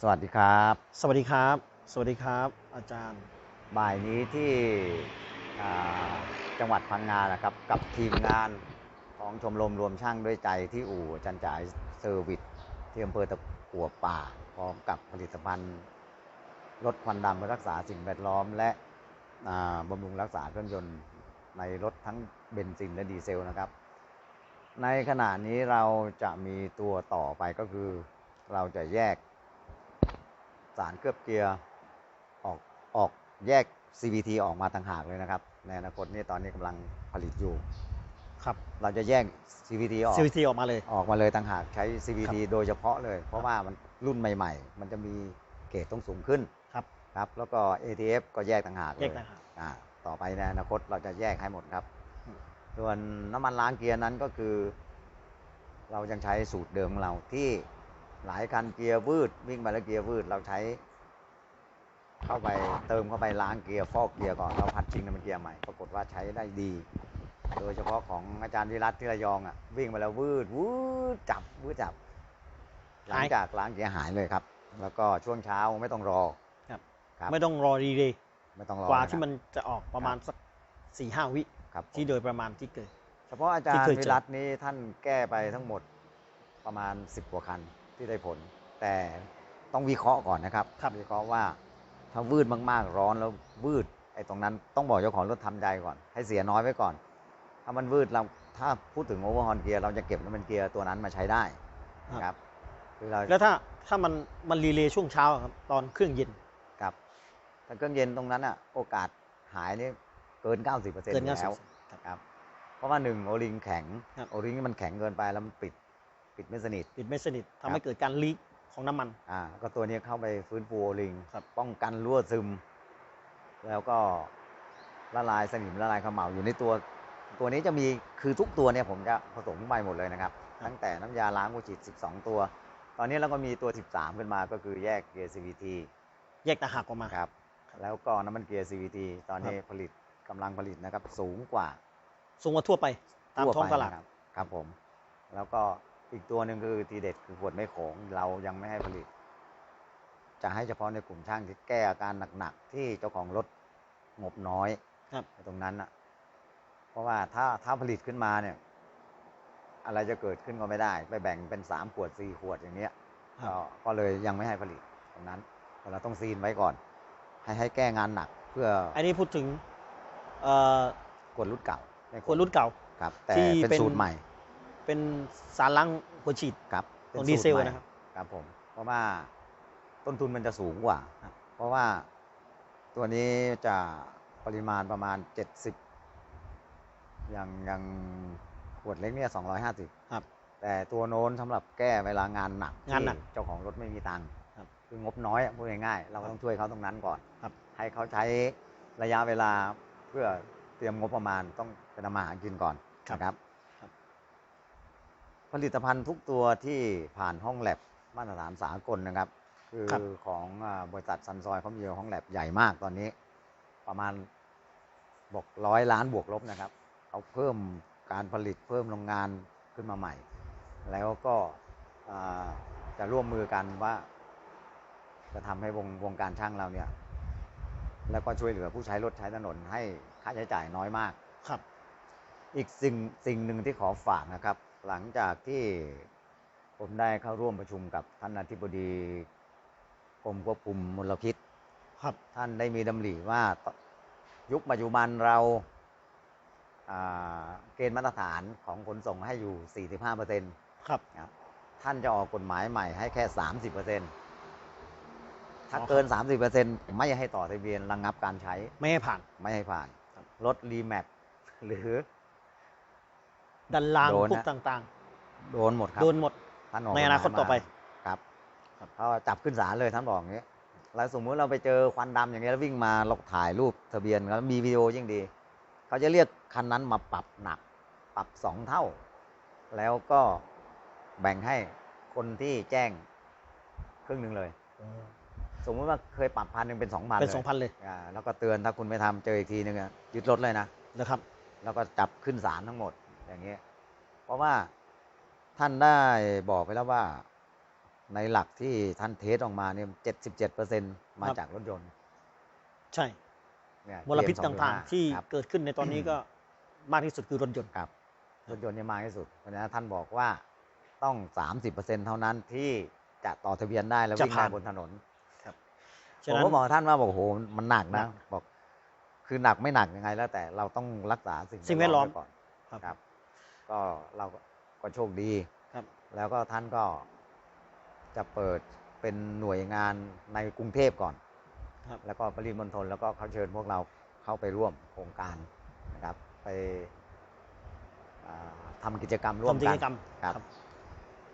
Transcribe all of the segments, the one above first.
สวัสดีครับ สวัสดีครับ สวัสดีครับ อาจารย์ บ่ายนี้ที่อ่าจังหวัดพังงานะครับ กับทีมงานของชมรมรวมช่างด้วยใจที่อู่จันจ่ายเซอร์วิสที่อำเภอตะกัวป่า พร้อมกับผลิตภัณฑ์ลดควันดำเพื่อรักษาสิ่งแวดล้อม และอ่าบำรุงรักษาเครื่องยนต์ในรถทั้งเบนซินและดีเซลนะครับ ในขณะนี้เราจะมีตัวต่อไปก็คือ เราจะแยก สารเคลือบเกียร์ออกออกแยก CVT ออกมาต่างหากเลยนะครับ ในอนาคตนี่ตอนนี้กำลังผลิตอยู่ ครับ เราจะแยก CVT ออก CVT ออกมาเลย ออกมาเลยต่างหากใช้ CVT ครับโดยเฉพาะเลย เพราะว่ามันรุ่นใหม่ ๆ มันจะมีเกรดต้องสูงขึ้นครับครับ แล้วก็ ATF ก็แยกต่างหากเลยแยกต่างหากอ่าต่อไปในอนาคตเราจะแยกให้หมดครับอืมส่วนน้ำมันล้างเกียร์นั้นก็คือ เรายังใช้สูตรเดิมของเราที่ หลายคันเกียร์วืดวิ่งไปแล้วเกียร์วืดเราใช้ เข้าไปเติมเข้าไปล้างเกียร์ฟอกเกียร์ก่อนเราผัดชิงน้ำมันเกียร์ใหม่ปรากฏว่าใช้ได้ดี โดยเฉพาะของอาจารย์วิรัตที่ระยองอะวิ่งไปแล้ววืดวืดจับวืดจับ หลังหายจากล้างเกียร์หายเลยครับ แล้วก็ช่วงเช้าไม่ต้องรอครับครับไม่ต้องรอรีเลยไม่ต้องรอกว่าะครับที่มันจะออกประมาณสักสี่ห้าวิครับผมที่โดยประมาณที่เกิดเฉพาะอาจารที่ย์เคยเจอวิรัตนี้ท่านแก้ไปทั้งหมดประมาณ10กว่าคัน ที่ได้ผล แต่ต้องวิเคราะห์ก่อนนะครับวิเคราะห์ว่าถ้าวืดมากๆร้อนแล้ววืดไอ้ตรงนั้นต้องบอกเจ้าของรถทำใจก่อน ให้เสียน้อยไว้ก่อน ถ้ามันวืดเราถ้าพูดถึงโอเวอร์ฮอนเกียร์เราจะเก็บน้ำมันเกียร์ตัวนั้นมาใช้ได้นะครับคือเราแล้วถ้าถ้ามันมันรีเลย์ช่วงเช้าอะครับตอนเครื่องเย็นครับถ้าเครื่องเย็นตรงนั้นอะโอกาสหายนี่เกิน 90%อเกินยู่แล้ว90ครับครับเพราะว่าหนึ่งโอลิงแข็งครับโอลิงนี่มันแข็งเกินไปแล้วมันปิด ปิดไม่สนิท ปิดไม่สนิทครัทำบให้เกิดการลีกของน้ำมัน อ่าก็ตัวนี้เข้าไปฟื้นฟูโอลิงครับป้องกันรั่วซึม แล้วก็ละลายสนิมละลายเขม่าอยู่ในตัว ตัวนี้จะมีคือทุกตัวเนี่ยผมจะผสมไปหมดเลยนะครับ ตั้งแต่น้ำยาล้างหัวฉีด12 ตัว ตอนนี้เราก็มีตัว 13 ขึ้นมาก็คือแยกเกียร์ CVT แยกต่างหากออกมาครับ แล้วก็น้ำมันเกียร์ CVT ตอนนี้ผลิตกำลังผลิตนะครับ สูงกว่า สูงกว่าทั่วไป ตามทั่วท้องไปตลาดนะครับครับผม แล้วก็ อีกตัวหนึ่งคือทีเด็ดคือขวดไม่โขงเรายังไม่ให้ผลิต จะให้เฉพาะในกลุ่มช่างที่แก้อาการหนักๆที่เจ้าของรถงบน้อยครับในตรงนั้นอะ เพราะว่าถ้าถ้าผลิตขึ้นมาเนี่ย อะไรจะเกิดขึ้นก็ไม่ได้ ไปแบ่งเป็นสามขวดสี่ขวดอย่างเงี้ยครับก็ก็เลยยังไม่ให้ผลิตตรงนั้นแต่เราต้องซีนไว้ก่อน ให้ให้แก้งานหนักเพื่อ อันนี้พูดถึงเอ่อขวดรุ่นเก่าไม่คนรุ่นเก่าครับ แต่ที่เป็นเป็นสูตรใหม่ เป็นสารล้างหัวฉีดครับป็ของสูตดีเซลใหม่นะครับครับผม เพราะว่าต้นทุนมันจะสูงกว่าครับเพราะว่าตัวนี้จะปริมาณประมาณ 70 อย่างอย่างขวดเล็กเนี่ย250 ครับ แต่ตัวโน้นสำหรับแก้เวลางานหนักงานหนักที่เจ้าของรถไม่มีตังค์ครับคืองบน้อยอะพูดง่ายๆเราก็ต้องช่วยเขาตรงนั้นก่อนครับ ให้เขาใช้ระยะเวลาเพื่อเตรียมงบประมาณต้องไปทำมาหากินก่อนนะครับครับ ผลิตภัณฑ์ทุกตัวที่ผ่านห้องแลบมาตรฐานสากลนะครับ คือครับ ของอาบริษัทซันซอยเขามีห้องแลบใหญ่มากตอนนี้ ประมาณบอกร้อยล้านบวกลบนะครับเขาเพิ่มการผลิตเพิ่มโรงงานขึ้นมาใหม่ แล้วก็อ่าจะร่วมมือกันว่า จะทำให้วงวงการช่างเราเนี่ย แล้วก็ช่วยเหลือผู้ใช้รถใช้ถนนให้ค่าใช้จ่ายน้อยมาก ครับ อีกสิ่งสิ่งหนึ่งที่ขอฝากนะครับ หลังจากที่ผมได้เข้าร่วมประชุมกับท่านอธิบดีกรมควบคุมมลพิษครับท่านได้มีดำริว่าตยุคปัจจุบันเราอ่าเกณฑ์มาตรฐานของขนส่งให้อยู่ 45เปอร์เซ็นต์ครับครับท่านจะออกกฎหมายใหม่ให้แค่ 30เปอร์เซ็นต์ถ้าอ๋อเกิน 30เปอร์เซ็นต์ไม่ให้ต่อทะเบียนระงงับการใช้ ไม่ให้ผ่าน ไม่ให้ผ่านครับรถรีแมปหรือ ดันลางโดนพวกนะต่างโดนหมดครัๆบโดนหมดท่านออกในอนาคตกฎหมยต่อไปมาครับครับ เขาจับขึ้นศาลเลยท่านบอกอย่างนี้แล้วสมมุติเราไปเจอควันดำอย่างเงี้ยแล้ววิ่งมาเราถ่ายรูปทะเบียนแล้วมีวิดีโอยิ่งดี เขาจะเรียกคันนั้นมาปรับหนัก ปรับสองเท่า แล้วก็แบ่งให้คนที่แจ้งครึ่งหนึ่งเลย สมมติว่าเคยปรับพันหนึ่งเป็นสองพันเป็นสองพันเลยอ่าแล้วก็เตือนถ้าคุณไม่ทำเจออีกทีหนึงอะยึดรถเลยนะ นะครับ แล้วก็จับขึ้นศาลทั้งหมด อย่างเงี้ยเพราะว่าท่านได้บอกไปแล้วว่าในหลักที่ท่านเทสออกมาเนี่ยเจ็ดสิบเจ็ดเปอร์เซ็นมาครับจากรถยนต์ ใช่เนี่ยมลพิษ PM ต่างๆ ที่ครับเกิดขึ้นในตอนนี้ก็มากที่สุดคือรถยนต์ครับ รถยนต์เนี่ยมากที่สุดเพราะฉะนั้นท่านบอกว่าต้องสามสิบเปอร์เซ็นเท่านั้นที่จะต่อทะเบียนได้แล้วจะวิ่งผ่าได้นบนถนนฉะผมนั้นก็บอกท่านว่าบอกโอ้โหมันหนักหนันะกบอก คือหนักไม่หนักยังไงแล้วแต่เราต้องรักษาสิ่งสิ่งแวดล้อมไว้ก่อนครับครับ ก็เราก็ก็โชคดีครับ แล้วก็ท่านก็จะเปิดเป็นหน่วยงานในกรุงเทพก่อน ครับ แล้วก็ปริมณฑลแล้วก็เขาเชิญพวกเราเข้าไปร่วมโครงการนะครับ ไปอ่าทำกิจกรรมร่วมทำกิกัจนกรรมครับครับ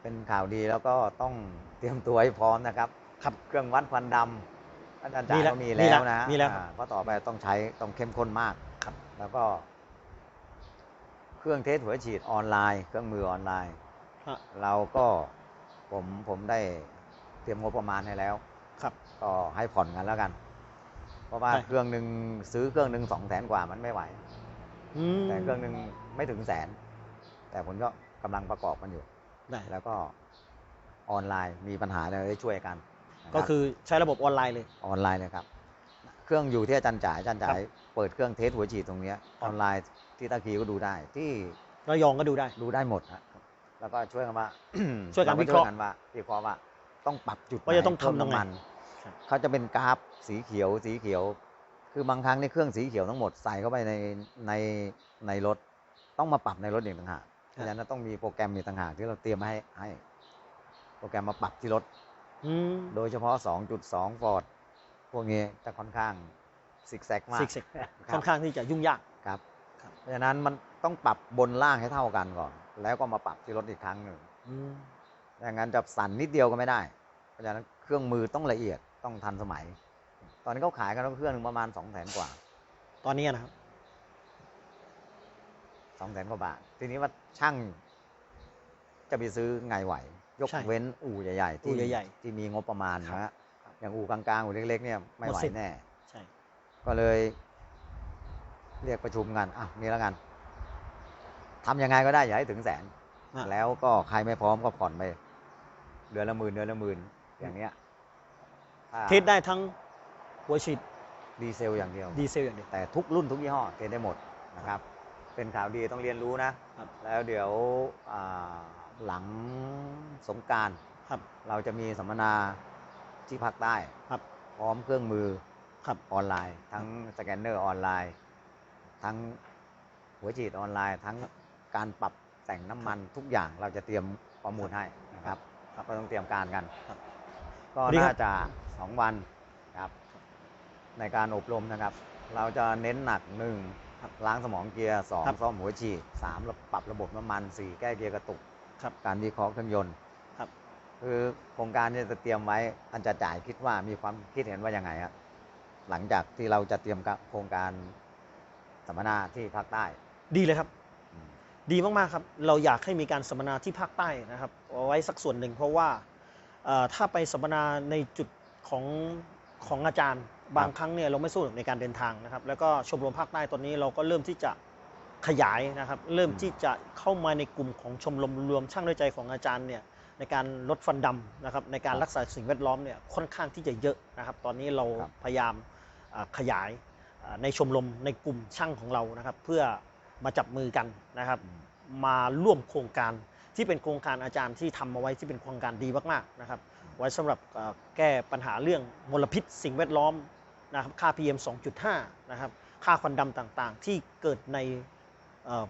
เป็นข่าวดีแล้วก็ต้องเตรียมตัวให้พร้อมนะครับ ครับ เครื่องวัดควันดำอาจารย์จ่ามียแล้วก็มีมีแล้แล้ววนะมีแล้วอ่าเพราะต่อไปต้องใช้ต้องเข้มข้นมากครับ แล้วก็ เครื่องเทสหัวฉีดออนไลน์ เครื่องมือออนไลน์ ฮะ เราก็ผมผมได้เตรียมงบประมาณให้แล้ว ครับ ก็ให้ผ่อนกันแล้วกัน เพราะว่าใช่ เครื่องหนึ่งซื้อเครื่องหนึ่งสองแสนกว่ามันไม่ไหว อืมแต่เครื่องหนึ่งไม่ถึงแสน แต่ผมก็กำลังประกอบมันอยู่ ได้แล้วก็ออนไลน์มีปัญหาอะไรได้ช่วยกันนะรับก็คือใช้ระบบออนไลน์เลย ออนไลน์เลยครับ เครื่องอยู่ที่อาจารย์จ่ายอาจารย์จ่ายเปิดเครื่องเทสหัวฉีดตรงเนี้ยออนไลน์ ที่ตะคีก็ดูได้ ที่ระยองก็ดูได้ ดูได้หมดครับแล้วก็ช่วยกันว่าช่วยกันเวิเคราะห์กันว่าวิเคราะห์ว่าต้องปรับจุดว่าจะต้องไหนเพิ่มทำยังไงน้ำมันครับเขาจะเป็นกราฟสีเขียวสีเขียว คือบางครั้งในเครื่องสีเขียวทั้งหมดใส่เข้าไปในในในรถ ต้องมาปรับในรถอีกต่างหากเพราะฉะนั้นต้องมีโปรแกรมมีกต่างหากที่เราเตรียมมาให้ให้ โปรแกรมมาปรับที่รถอืมโดยเฉพาะ 2.2 ฟอร์ดพวกนี้จะค่อนข้างซิกแซกมากซิกเซกครับค่อนข้างที่จะยุ่งยากครับครับ เพราะฉะนั้นมันต้องปรับบนล่างให้เท่ากันก่อน แล้วก็มาปรับที่รถอีกครั้งหนึ่งอืมอย่างนั้นจะสั่นนิดเดียวก็ไม่ได้ เพราะฉะนั้นเครื่องมือต้องละเอียดต้องทันสมัย ตอนนี้เขาขายกันเครื่องหนึงประมาณ2 0 0แสนกว่า ตอนนี้นะครับ2 0 0แสนกว่าบาท ทีนี้ว่าช่างจะไปซื้อไงไหว ยกใช่เว้นอู่ใหญ่ๆอู่ที่ใหญ่ๆที่มีงบประมาณครับนะฮะอย่างอู่กลางๆอู่เล็กๆเนี่ยไม่ไหวหมดสิทธิ์แน่ใช่ก็เลย เรียกประชุมกันอะนี่แล้วกันทำยังไงก็ได้อย่าให้ถึงแสนอะแล้วก็ใครไม่พร้อมก็ผ่อนไปเดือนละหมื่นเดือนละหมื่นอย่างเนี้ยถ้าเทสได้ทั้งหัวฉีดดีเซลอย่างเดียวดีเซลอย่างเดียวแต่ทุกรุ่นทุกยี่ห้อเทสได้หมดนะครับ เป็นข่าวดีต้องเรียนรู้นะครับแล้วเดี๋ยวอ่าหลังสงกรารครับเราจะมีสัมมนาที่ภาคใต้ครับพร้อมเครื่องมือครับออนไลน์ ทั้งสแกนเนอร์ออนไลน์ ทั้งหัวฉีดออนไลน์ ทั้งการปรับแต่งน้ำมันทุกอย่างเราจะเตรียมข้อมูลให้นะครับครับก็ต้องเตรียมการกันครับก็สวัสดีครับน่าจะสองวันครับในการอบรมนะครับ เราจะเน้นหนักหนึ่งล้างสมองเกียร์สองครับซ่อมหัวฉีดสามปรับระบบน้ำมันสี่แก้เกียร์กระตุกครับการวิเคราะห์เครื่องยนต์ครับคือโครงการนี้จะเตรียมไว้อันจะจ่ายคิดว่ามีความคิดเห็นว่ายังไงครับหลังจากที่เราจะเตรียมโครงการ สัมมนาที่ภาคใต้ ดีเลยครับ อืม ดีมากๆครับ เราอยากให้มีการสัมมนาที่ภาคใต้นะครับเอาไว้สักส่วนหนึ่งเพราะว่าเอ่อถ้าไปสัมมนาในจุดของของอาจารย์ บางครั้งเนี่ยเราไม่สะดวกในการเดินทางนะครับ แล้วก็ชมรมภาคใต้ตอนนี้เราก็เริ่มที่จะขยายนะครับ เริ่มที่จะเข้ามาในกลุ่มของชมรมรวมช่างด้วยใจของอาจารย์เนี่ยในการลดฟันดำนะครับในการรักษาสิ่งแวดล้อมเนี่ยค่อนข้างที่จะเยอะนะครับ ตอนนี้เราครับ พยายาม อ่าขยายอ่า ในชมรมในกลุ่มช่างของเรานะครับ เพื่อมาจับมือกันนะครับ มาร่วมโครงการที่เป็นโครงการอาจารย์ที่ทำมาไว้ที่เป็นโครงการดีมากๆนะครับ ไว้สำหรับเอ่อแก้ปัญหาเรื่องมลพิษ สิ่งแวดล้อมนะครับค่า PM 2.5 นะครับค่าควันดำต่างๆ ที่เกิดในเอ่อ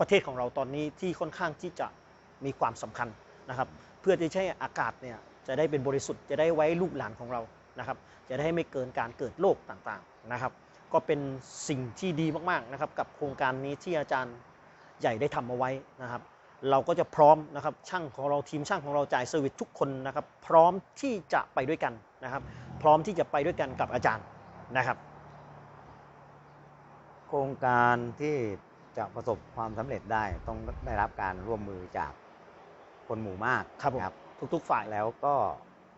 ประเทศของเราตอนนี้ที่ค่อนข้างที่จะมีความสำคัญนะครับ เพื่อที่จะให้อากาศเนี่ยจะได้เป็นบริสุทธิ์จะได้ไว้ลูกหลานของเรานะครับ จะได้ไม่เกินการเกิดโรคต่างๆนะครับ ก็เป็นสิ่งที่ดีมากๆนะครับกับโครงการนี้ที่อาจารย์ใหญ่ได้ทำเอาไว้นะครับ เราก็จะพร้อมนะครับช่างของเราทีมช่างของเราจ่ายเซอร์วิสทุกคนนะครับ พร้อมที่จะไปด้วยกันนะครับ พร้อมที่จะไปด้วยกันกับอาจารย์นะครับ โครงการที่จะประสบความสำเร็จได้ต้องได้รับการร่วมมือจากคนหมู่มากครับผม ทุกๆฝ่าย แล้วก็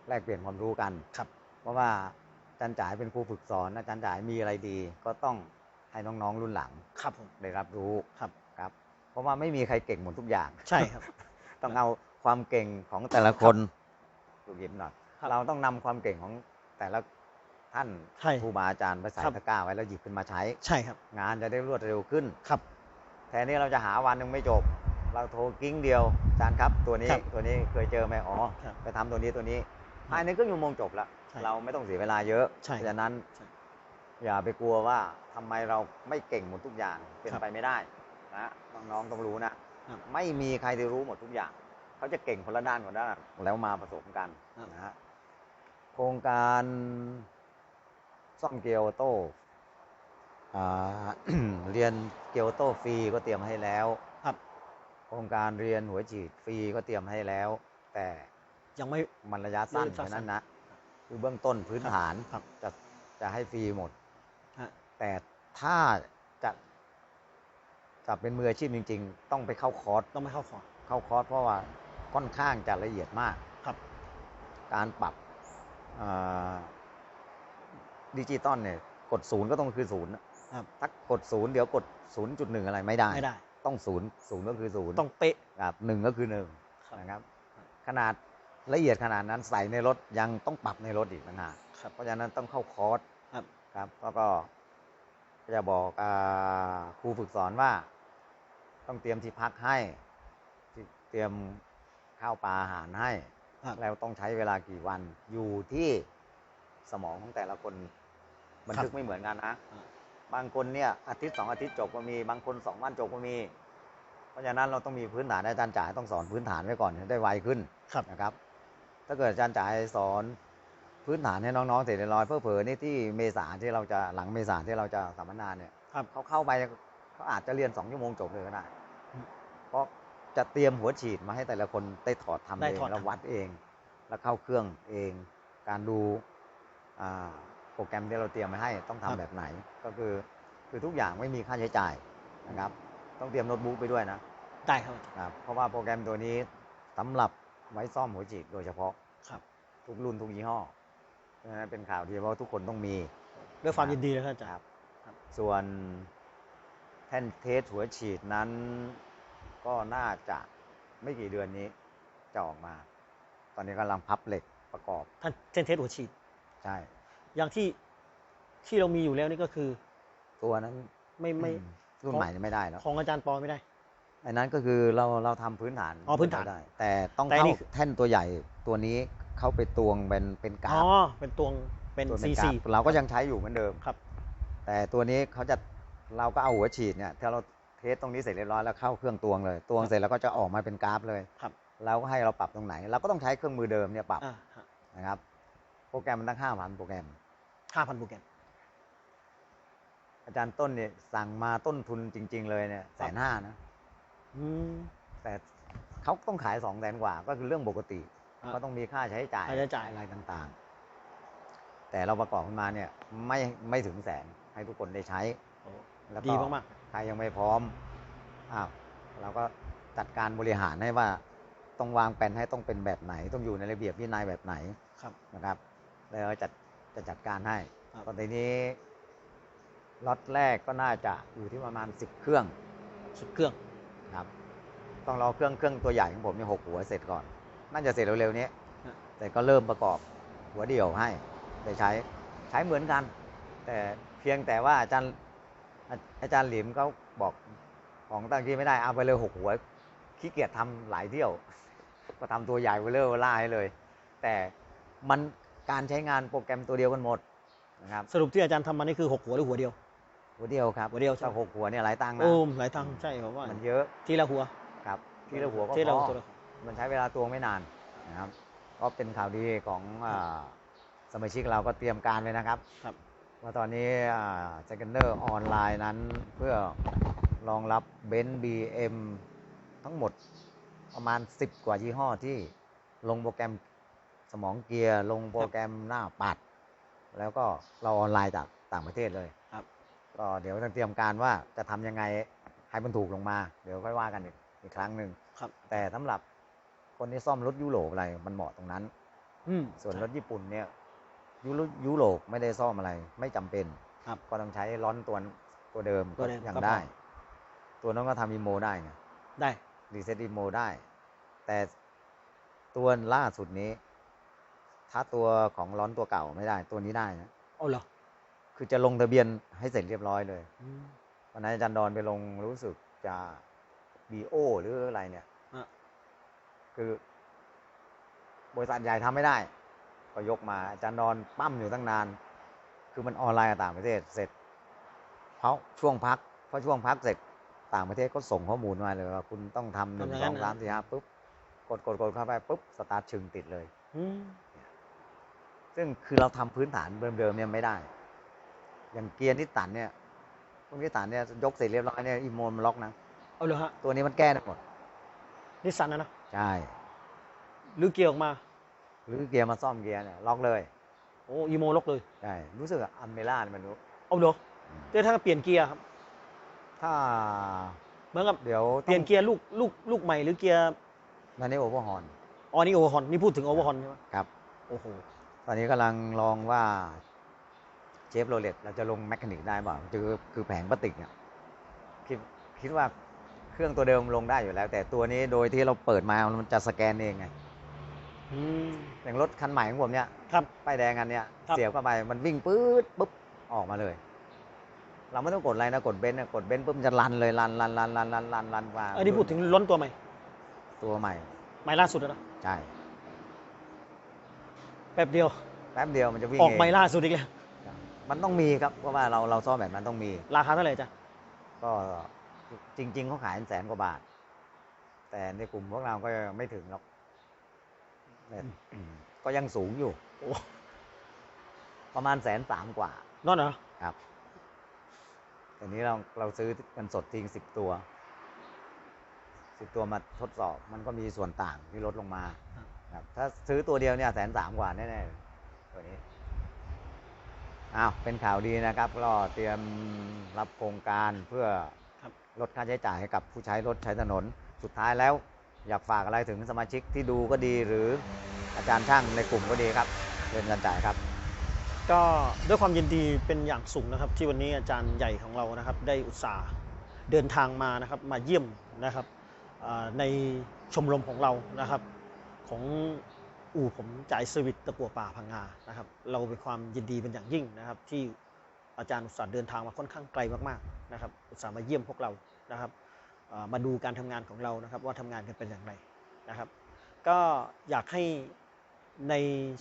แลกเปลี่ยนความรู้กัน ครับ เพราะว่าอา จารย์จ่ายเป็นครูฝึกสอน อาจารย์จ่ายมีอะไรดี ก็ต้องให้น้องๆรุ่นหลังครับผมได้รับรู้ครับครับ เพราะว่าไม่มีใครเก่งหมดทุกอย่าง ใช่ครับ ต้องเอาความเก่งของแต่ละคนหยิบหน่อยครับเราต้องนำความเก่งของแต่ละท่านใช่ครูบาอาจารย์ไปใส่ครับตะกร้าไว้แล้วหยิบขึ้นมาใช้ ใช่ครับ งานจะได้รวดเร็วขึ้นครับแทนที่เราจะหาวันหนึ่งไม่จบ เราโทรกิ้งเดียวอาจารย์ครับ ตัวนี้ครับตัวนี้เคยเจอไหมอ๋อครับไปทำตัวนี้ตัวนี้ภายในครึ่งชั่วโมงจบแล้ว ใช่เราไม่ต้องเสียเวลาเยอะใช่เพราะฉะนั้น ใช่อย่าไปกลัวว่าทำไมเราไม่เก่งหมดทุกอย่างเป็นครับไปไม่ได้นะน้องๆต้องรู้นะครับไม่มีใครที่รู้หมดทุกอย่าง เขาจะเก่งคนละด้านคนละด้านแล้วมาผสมกันครับ นะฮะโครงการซ่อมเกียวโตอ่า เรียนเกียวโตฟรีก็เตรียมให้แล้ว ครับโครงการเรียนหัวฉีดฟรีก็เตรียมให้แล้ว แต่ยังไม่ มันระยะสั้นระยะสั้น แค่นั้นนะ คือเบื้องต้นพื้นฐานครับจะจะให้ฟรีหมด ฮะ แต่ถ้าจะจะเป็นมืออาชีพจริง ๆ ต้องไปเข้าคอร์สต้องไม่เข้าคอร์สเข้าคอร์สเพราะว่าค่อนข้างจะละเอียดมาก ครับ การปรับดิจิตอลเนี่ย กดศูนย์ก็ต้องคือศูนย์นะครับถ้ากดศูนย์เดี๋ยวกดศูนย์จุดหนึ่งอะไรไม่ได้ ไม่ได้ ต้องศูนย์ศูนย์ก็คือศูนย์ต้องเป๊ะครับหนึ่งก็คือหนึ่งครับ นะครับ ขนาด ละเอียดขนาดนั้นใส่ในรถยังต้องปรับในรถอีกนะฮะครับเพราะฉะนั้นต้องเข้าคอร์สครับครับแล้วก็จะบอกอาครูฝึกสอนว่า ต้องเตรียมที่พักให้ที่เตรียมข้าวปลาอาหารให้ครับแล้วต้องใช้เวลากี่วันอยู่ที่สมองของแต่ละคนบันทึกไม่เหมือนกันนะอ่าบางคนเนี่ยอาทิตย์สองอาทิตย์จบก็มี บางคนสองวันจบก็มี เพราะฉะนั้นเราต้องมีพื้นฐานอาจารย์จ่ายต้องสอนพื้นฐานไว้ก่อนให้ได้ไวขึ้นครับนะครับ ถ้าเกิดอาจารย์จ่ายสอนพื้นฐานให้น้องๆเสร็จเรียบร้อยเพื่อเผลอๆนี่ที่เมษาที่เราจะหลังเมษาที่เราจะสัมมนาเนี่ยครับเขาเข้าไปเขาอาจจะเรียนสองชั่วโมงจบเลยก็ได้อืมเพราะจะเตรียมหัวฉีดมาให้แต่ละคนได้ถอดทำได้เองถอดแล้วทำวัดเอง แล้วเข้าเครื่องเอง การดูอ่าโปรแกรมที่เราเตรียมมาให้ต้องทำแบบไหน ก็คือคือทุกอย่างไม่มีค่าใช้จ่ายนะครับ ต้องเตรียมโน้ตบุ๊กไปด้วยนะได้ครับครับ เพราะว่าโปรแกรมตัวนี้สำหรับ ไว้ซ่อมหัวฉีดโดยเฉพาะครับ ทุกรุ่นทุกยี่ห้อเพราะฉะนั้นเป็นข่าวดีเพราะว่าทุกคนต้องมีด้วยความยินดีเลยครับอาจารครัย์บครับส่วนแท่นเทสหัวฉีดนั้นก็น่าจะไม่กี่เดือนนี้จะออกมา ตอนนี้กำลังพับเหล็กประกอบท่านเทนเทสหัวฉีด ใช่ อย่างที่ที่เรามีอยู่แล้วนี่ก็คือ ตัวนั้นไม่ไม่อืรุ่นใหม่นี่ไม่ได้แล้วของอาจารย์ปอไม่ได้ อันนั้นก็คือเราเราทำพื้นฐานอ๋อพื้นฐานได้ แต่ต้องแต่เข้านี่คือ แท่นตัวใหญ่ตัวนี้เข้าไปตวงเป็นเป็นกราอ๋ฟอเป็นตวงเป็นตัวซีกราซี ฟเราก็ยังใช้อยู่เหมือนเดิมครับ แต่ตัวนี้เขาจะเราก็เอาหัวฉีดเนี่ยถ้าเราเทสตรงนี้เสร็จเรียบร้อยแล้วเข้าเครื่องตวงเลยตวงเสร็จแล้วก็จะออกมาเป็นกราฟเลย ครับแล้วก็ให้เราปรับตรงไหน เราก็ต้องใช้เครื่องมือเดิมเนี่ยปรับอ่าฮะนะครับ โปรแกรมมันตั้งห้าพันโปรแกรม ห้าพันโปรแกรม อาจารย์ต้นเนี่ยสั่งมาต้นทุนจริง ๆ เลยเนี่ยแสนห้านะ อืมแต่เขาต้องขายสองแสนกว่า ก็คือเรื่องปกติอ่าก็ต้องมีค่าใช้จ่ายค่าใช้จ่าย อะไรต่างๆ แต่เราประกอบขึ้นมาเนี่ยไม่ไม่ถึงแสนให้ทุกคนได้ใช้ โอ้แล้วก็ดีมากใครยังไม่พร้อมอ้าวเราก็จัดการบริหารให้ว่าต้องวางแผนให้ต้องเป็นแบบไหน ต้องอยู่ในระเบียบวินัยแบบไหนๆครับ นะครับ แล้วจัดจะจัดการให้ครับ ตอนนี้ล็อตแรกก็น่าจะอยู่ที่ประมาณ 10 เครื่อง สุดเครื่อง ครับ ต้องรอเครื่องเครื่องตัวใหญ่ของผมเนี่ยหกหัวเสร็จก่อน น่าจะเสร็จเร็วๆนี้ แต่ก็เริ่มประกอบหัวเดี่ยวให้ได้ใช้ใช้เหมือนกัน แต่เพียงแต่ว่าอาจารย์อาจารย์หลิมเขาบอกของตั้งที่ไม่ได้เอาไปเลยหกหัวขี้เกียจทำหลายเที่ยว ก็ทำตัวใหญ่เวลเลอร์เวล่าให้เลย แต่มันการใช้งานโปรแกรมตัวเดียวกันหมดนะครับสรุปที่อาจารย์ทำมานี่คือหกหัวหรือหัวเดียว หัวเดียวครับหัวเดียวใช่ไหมถ้าหกหัวเนี่ยหลายตังค์นะโอ้มหลายทางใช่ผมว่ามันเยอะทีละหัวครับ ที่ละหัวก็ทีละพหัวอตัวละหัวมันใช้เวลาตวงไม่นานนะครับ ก็เป็นข่าวดีของอาสมาชิกเราก็เตรียมการเลยนะครับครับว่าตอนนี้เซคันเดอร์ออนไลน์นั้นเพื่อรองรับเบนซ์บีเอ็มทั้งหมดประมาณ 10 กว่ายี่ห้อที่ลงโปรแกรมสมองเกียร์ ลงโปรแกรมหน้าปัด แล้วก็เราออนไลน์จากต่างประเทศเลยครับ ก็เดี๋ยวต้องเตรียมการว่าจะทำยังไงให้มันถูกลงมา เดี๋ยวค่อยว่ากันอีกอีกครั้งหนึ่งครับ แต่สำหรับคนที่ซ่อมรถยุโรปอะไรมันเหมาะตรงนั้น อืมส่วนรถญี่ปุ่นเนี่ยยุโรยุโรปไม่ได้ซ่อมอะไร ไม่จำเป็นครับก็ต้องใช้ร้อนตัวตัวเดิมตัวเดิมก็ยังก็พอได้ ตัวนั้นก็ทำอีโมได้ไงได้รีเซ็ตอีโมได้ แต่ตัวล่าสุดนี้ ถ้าตัวของร้อนตัวเก่าไม่ได้ ตัวนี้ได้นะเอาเหรอ คือจะลงทะเบียนให้เสร็จเรียบร้อยเลยอืมวันนั้นอาจารย์ดอนไปลงรู้สึกจะบีโอหรืออะไรเนี่ยอะ คือ บริษัทใหญ่ทำไม่ได้ ก็ยกมาอาจารย์ดอนปั้มอยู่ตั้งนาน คือมันออนไลน์กับต่างประเทศเสร็จ เพราะช่วงพักเพราะช่วงพักเสร็จต่างประเทศก็ส่งข้อมูลมาเลยว่าคุณต้องทำหนึ่งทำอย่างสนั้อนงนะสามสี่ห้าปุ๊บกดกดกดเข้าไปปุ๊บสตาร์ทชึงติดเลย อืมซึ่งคือเราทำพื้นฐานเดิมๆเนี่ยไม่ได้ อย่างเกียร์ที่ตันเนี่ยพวกที่ตันเนี่ยยกเสร็จเรียบร้อยเนี่ยอีโมนมันล็อกนะเอาเหรอฮะตัวนี้มันแก้ได้หมดนิสสันนะนะใช่หรือเกียร์ออกมา หรือเกียร์มาซ่อมเกียร์เนี่ยล็อกเลยโอ้อีโมล็อกเลยใช่รู้สึกอัมเมล่าเนี่ยมันรู้เอาเหรอแต่ถ้าเปลี่ยนเกียร์ครับ ถ้าเหมือนกับเดี๋ยวเปลี่ยนเกียร์ลูกลูกลูกใหม่หรือเกียร์ตอนนี้โอเวอร์ฮอนอ๋อนี่โอเวอร์ฮอนนี่พูดถึงโอเวอร์ฮอนใช่ไหมครับโอ้โหตอนนี้กำลังลองว่า เจฟโรเลตเราจะลงแมคานิกได้เปล่าคือคือแผงพลาสติกเนี่ยคิดคิดว่าเครื่องตัวเดิมลงได้อยู่แล้ว แต่ตัวนี้โดยที่เราเปิดมา มันจะสแกนเองไงอืมอย่างรถคันใหม่ของผมเนี่ยครับป้ายแดงอันเนี้ยครับเสียบเข้าไปมันวิ่งปื๊ดปุ๊บออกมาเลย เราไม่ต้องกดอะไรนะกดเบนซ์นะกดเบนซ์ปุ๊บมันจะรันเลยรันรันรันรันรันรันรันว่าอันนี้พูดถึงล้นตัวใหม่ ตัวใหม่ ใหม่ล่าสุดแล้วนะใช่แป๊บเดียวแป๊บเดียวมันจะวิ่งออกเงใหม่ล่าสุดอีกแล้ว มันต้องมีครับเพราะว่าเราเราซ่อมแบบนั้นต้องมี ราคาเท่าไหร่จ๊ะก็จริง ๆเขาขายแสนกว่าบาท แต่ในกลุ่มพวกเราก็ไม่ถึงหรอกแต่ก็ยังสูงอยู่ โอ้ประมาณแสนสามกว่านั่นเหรอครับแต่นี้เราเราซื้อกันสดทิ้งสิบตัวสิบตัวมาทดสอบมันก็มีส่วนต่างที่ลดลงมาครับถ้าซื้อตัวเดียวเนี่ยแสนสามกว่าแน่ๆตัวนี้ อ้าวเป็นข่าวดีนะครับก็เตรียมรับโครงการเพื่อครับลดค่าใช้จ่ายให้กับผู้ใช้รถใช้ถนน สุดท้ายแล้วอยากฝากอะไรถึงสมาชิกที่ดูก็ดีหรืออาจารย์ช่างในกลุ่มก็ดีครับเรียนกันจ่ายครับ ก็ด้วยความยินดีเป็นอย่างสูงนะครับ ที่วันนี้อาจารย์ใหญ่ของเรานะครับ ได้อุตส่าห์เดินทางมานะครับมาเยี่ยมนะครับอ่าในชมรมของเรานะครับ ของ อู่ผมจ่ายเซอร์วิสตะกัวป่าพังงานะครับ เราเป็นความยินดีเป็นอย่างยิ่งนะครับ ที่อาจารย์อุตสาห์เดินทางมาค่อนข้างไกลมากๆนะครับอุตสาห์มาเยี่ยมพวกเรานะครับมาดูการทำงานของเรานะครับ ว่าทำงานกันเป็นอย่างไรนะครับ ก็อยากให้ใน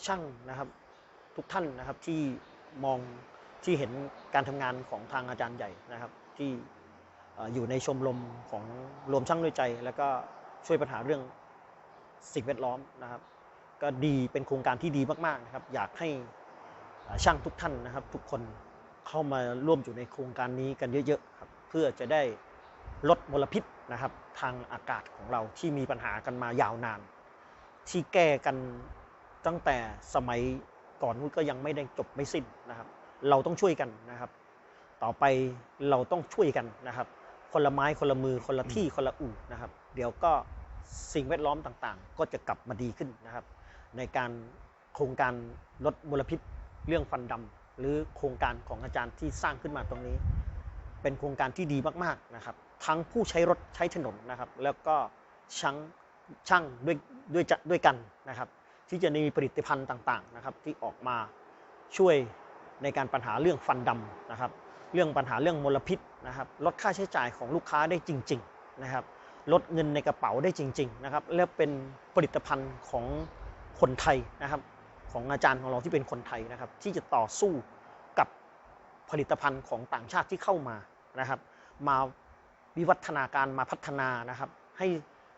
ช่างนะครับทุกท่านนะครับที่มองที่เห็นการทำงานของทางอาจารย์ใหญ่นะครับที่อยู่ในชมรมของรวมช่างด้วยใจ แล้วก็ช่วยปัญหาเรื่องสิ่งแวดล้อมนะครับ ก็ดีเป็นโครงการที่ดีมากๆนะครับ อยากให้ช่างทุกท่านนะครับ ทุกคนเข้ามาร่วมอยู่ในโครงการนี้กันเยอะๆครับเพื่อจะได้ลดมลพิษนะครับ ทางอากาศของเราที่มีปัญหากันมายาวนาน ที่แก้กันตั้งแต่สมัยก่อนนู้นก็ยังไม่ได้จบไม่สิ้นนะครับ เราต้องช่วยกันนะครับ ต่อไปเราต้องช่วยกันนะครับ คนละไม้คนละมือคนละที่คนละอู่นะครับ เดี๋ยวก็สิ่งแวดล้อมต่างๆ ก็จะกลับมาดีขึ้นนะครับ ในการโครงการลดมลพิษเรื่องฟันดำหรือโครงการของอาจารย์ที่สร้างขึ้นมาตรงนี้ เป็นโครงการที่ดีมากๆนะครับ ทั้งผู้ใช้รถใช้ถนนนะครับ แล้วก็ช่างช่างด้วยด้วยจะด้วยกันนะครับ ที่จะมีผลิตภัณฑ์ต่างๆนะครับ ที่ออกมาช่วยในการปัญหาเรื่องฟันดำนะครับ เรื่องปัญหาเรื่องมลพิษนะครับ ลดค่าใช้จ่ายของลูกค้าได้จริง ๆ นะครับ ลดเงินในกระเป๋าได้จริง ๆ นะครับ และเป็นผลิตภัณฑ์ของ คนไทยนะครับของอาจารย์ของเราที่เป็นคนไทยนะครับ ที่จะต่อสู้กับผลิตภัณฑ์ของต่างชาติที่เข้ามานะครับ มาวิวัฒนาการมาพัฒนานะครับ ให้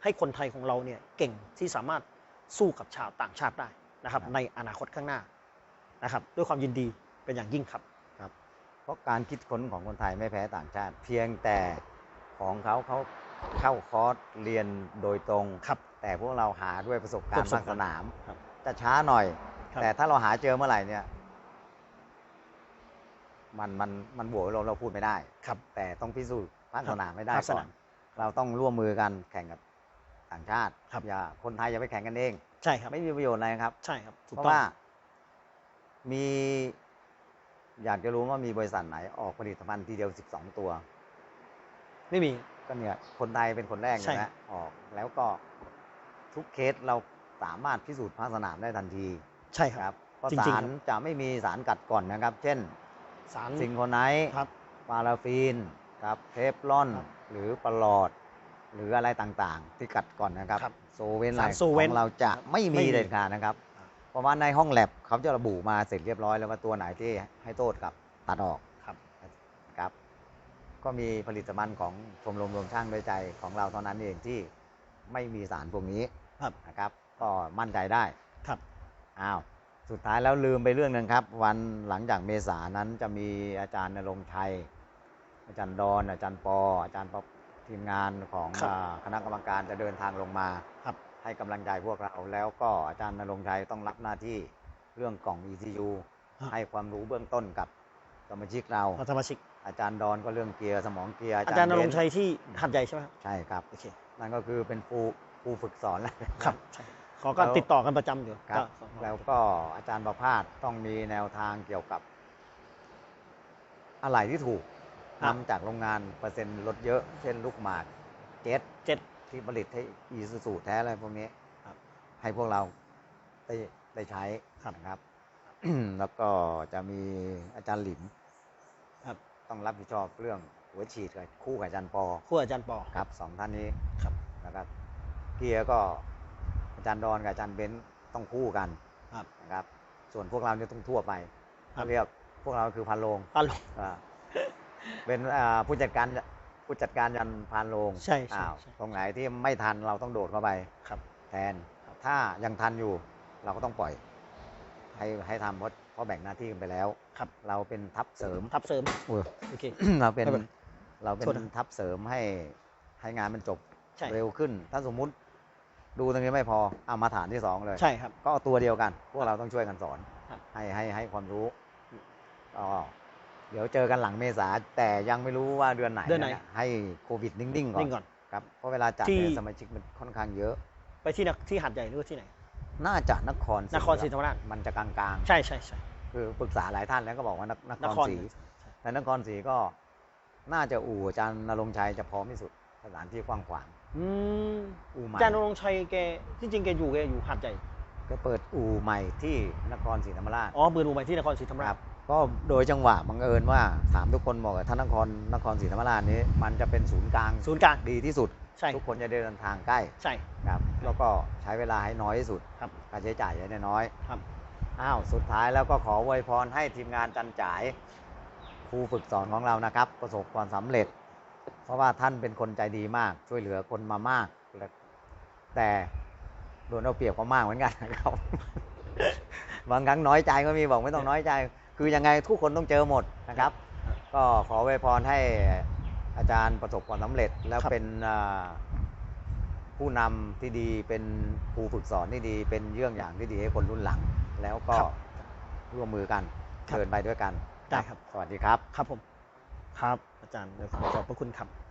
ให้คนไทยของเราเนี่ยเก่งที่สามารถสู้กับชาวต่างชาติได้นะครับครับในอนาคตข้างหน้านะครับ ด้วยความยินดีเป็นอย่างยิ่งครับครับ เพราะการคิดค้นของคนไทยไม่แพ้ต่างชาติ เพียงแต่ของเขาเขาเข้าคอร์สเรียนโดยตรงครับ แต่พวกเราหาด้วยประสบการประณ์สบภาคการณ์สนาม ครับ จะช้าหน่อย ครับ แต่ถ้าเราหาเจอเมื่อไหร่เนี่ย มันมันมันบวกเราเราพูดไม่ได้ ครับ แต่ต้องพิสูจน์ภาคครับสนามไม่ได้ภาคสก่อนานมเราต้องร่วมมือกันแข่งกับต่างชาติครับ อย่าคนไทยอย่าไปแข่งกันเอง ใช่ครับไม่มีประโยชน์อะไรครับ ใช่ครับถูกเพราะต้องว่ามี อยากจะรู้ว่ามีบริษัทไหนออกผลิตภัณฑ์ทีเดียว 12 ตัว ไม่มี ก็เนี่ยคนไทยเป็นคนแรกใช่ใช่ไหมออกแล้วก็ ทุกเคสเราสามารถพิสูจน์ภาคสนามได้ทันทีใช่คครับรับเพราะจริงๆสารครับจะไม่มีสารกัดก่อนนะครับ เช่นสารซิงโครไนท์ครับ ปาราฟีนครับเทฟลอน ครับหรือปลอด หรืออะไรต่างๆ ที่กัดก่อนนะครับ ครับโซเวนอะไรสารโซเวนของเราจะไม่ไม่มีมี เด็ดขาดนะครับครับ เพราะว่าในห้องแลบเขาจะระบุมาเสร็จเรียบร้อยแล้วว่าตัวไหนที่ให้โทษกับตัดออก ครับ ครับก็มีผลิตภัณฑ์ของชมรมรวมช่างด้วยใจของเราเท่านั้นเองที่ไม่มีสารพวกนี้ ครับ นะครับ ก็มั่นใจได้ครับ อ้าว สุดท้ายแล้วลืมไปเรื่องหนึงครับ วันหลังจากเมษานั้นจะมีอาจารย์นรงค์ชัย อาจารย์ดอน อาจารย์ปอ อาจารย์ปอทีมงานของครับอ่าคณะกรรมการจะเดินทางลงมา ครับ ให้กำลังใจพวกเราแล้วก็อาจารย์นรงค์ชัยต้องรับหน้าที่เรื่องกล่อง ECU ครับให้ความรู้เบื้องต้นกับสมาชิกเรา สมาชิก อาจารย์ดอนก็เรื่องเกียร์สมองเกียร์อาจารย์นรงค์เบชัยที่หัดใหญ่ใช่ไหมครับ ใช่ครับ โอเค นั่นก็คือเป็นครู ครูฝึกสอนแล้วครับใช่ขอก็แล้วติดต่อกันประจำอยู่ครับ ก็แล้วก็อาจารย์ประภาสต้องมีแนวทางเกี่ยวกับ อะไรที่ถูกนำจากโรงงานเปอร์เซ็นต์ลดเยอะ เช่นลูกหมากเจ็ตเจ็ด ที่ผลิตให้อีซูซูแท้อะไรพวกนี้ครับ ให้พวกเราได้ได้ใช้ครับนะครับ แล้วก็จะมีอาจารย์หลิม ครับต้องรับผิดชอบเรื่องหัวฉีดกับคู่กับอาจารย์ปอ คู่อาจารย์ปอ ครับสองท่านนี้ครับนะครับเกี ยร์ก็อาจารย์ดอนกับอาจารย์เบนซ์ต้องคู่กันครับนะครับ ส่วนพวกเราเนี่ยต้องทั่วไปครับเขาเรียกพวกเราคือพันโลงอัลโหลอ่าเป็นอ่าผู้จัดการผู้จัดการยันพานโลงใช่ใช่อ้าวใช่ตรงไหนที่ไม่ทันเราต้องโดดเข้าไปครับ แทนถ้ายังทันอยู่เราก็ต้องปล่อย ให้ให้ทำเพราะเพราะแบ่งหน้าที่กันไปแล้วครับ เราเป็นทัพเสริมทับเสริมอุ๊ยโอเคเราเป็นไม่เป็นไรเราเป็นโทษนะทัพเสริมให้ให้งานมันจบใช่เร็วขึ้น ถ้าสมมุติ ดูตรงนี้ไม่พอเอามาฐานที่สองเลย ใช่ครับ ก็เอาตัวเดียวกัน พวกเราต้องช่วยกันสอน ครับ ให้ให้ให้ความรู้ก็เดี๋ยวเจอกันหลังเมษาแต่ยังไม่รู้ว่าเดือนไหนเดือนไหนะให้โควิดนิ่งๆก่อนนิ่งก่อน ครับเพราะเวลาจัดที่ เนี่ยสมาชิกมันค่อนข้างเยอะ ไปที่นักที่หัดใหญ่หรือว่าที่ไหน น่าจะนครศนครศรีธรรมราช มันจะกลางใช่ใช่ใช่ๆ คือปรึกษาหลายท่านแล้วก็บอกว่านคนนคครรศรีแต่นครศรีก็น่าจะอู่อาจารย์นรงค์ชัยจะพร้อมที่สุด สถานที่กว้างขวางอืมอู่ใหม่อาจารย์นรงค์ชัยแกที่จริงแกอยู่แกอยู่หัดใหญ่ก็เปิดอู่ใหม่ที่นครศรีธรรมราชอ๋อเบือนอูใหม่ที่นครศรีธรรมครารัชบก็โดยจังหวะบังเอิญว่าถามทุกคนบอกว่าท่านนครนครศรีธรรมราชนี้ มันจะเป็นศูนย์กลางศูนย์กลางดีที่สุด ใช่ทุกคนจะเดินทางใกล้ใช่ ครับแล้วก็ใช้เวลาให้น้อยที่สุดครับ ค่าใช้จ่ายจะได้น้อยครับ อ้าวสุดท้ายแล้วก็ขออวยพรให้ทีมงานจันจ่ายครูฝึกสอนของเรานะครับ ประสบความสำเร็จ เพราะว่าท่านเป็นคนใจดีมาก ช่วยเหลือคนมามากและแต่โดนเอาเปรียบก็มากเหมือนกันนะครับบางครั้งน้อยใจก็มีบอกไม่ต้องน้อยใจ คือยังไงทุกคนต้องเจอหมดนะครับ ก็ขออวยพรให้อาจารย์ประสบความสำเร็จแล้วครับเป็นอ่าผู้นำที่ดีเป็นครูฝึกสอนที่ดี เป็นเยี่ยงอย่างที่ดีให้คนรุ่นหลัง แล้วก็ครับร่วมมือกันครับเดินไปด้วยกันได้ครับ สวัสดีครับ ครับผม ครับอา จารย์ขอบพระคุณครับ